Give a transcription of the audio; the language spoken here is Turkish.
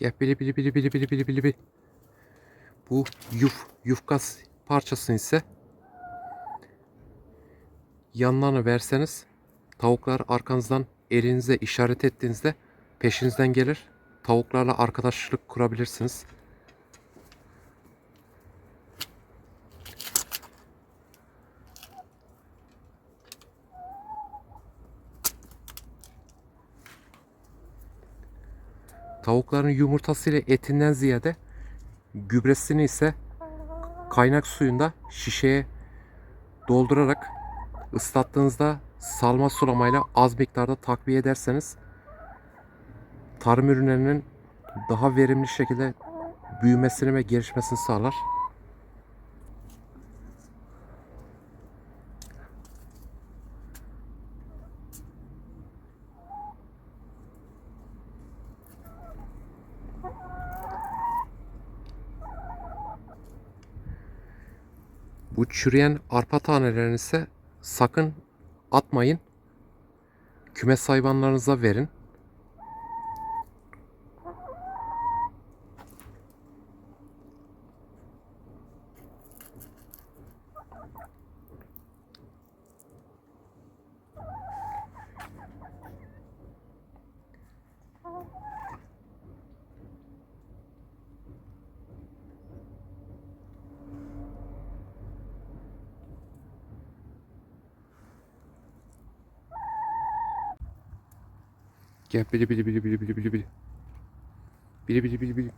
Gel bili bili bili bili bili bili bili bili. Bu yuf, yufkas parçasını ise yanlarına verseniz tavuklar arkanızdan elinize işaret ettiğinizde peşinizden gelir. Tavuklarla arkadaşlık kurabilirsiniz. Tavukların yumurtası ile etinden ziyade gübresini ise kaynak suyunda şişeye doldurarak ıslattığınızda salma sulamayla az miktarda takviye ederseniz tarım ürünlerinin daha verimli şekilde büyümesini ve gelişmesini sağlar. Bu çürüyen arpa tanelerini ise sakın atmayın. Kümes hayvanlarınıza verin. Gel bili bili bili bili bili bili bili. Bili bili bili.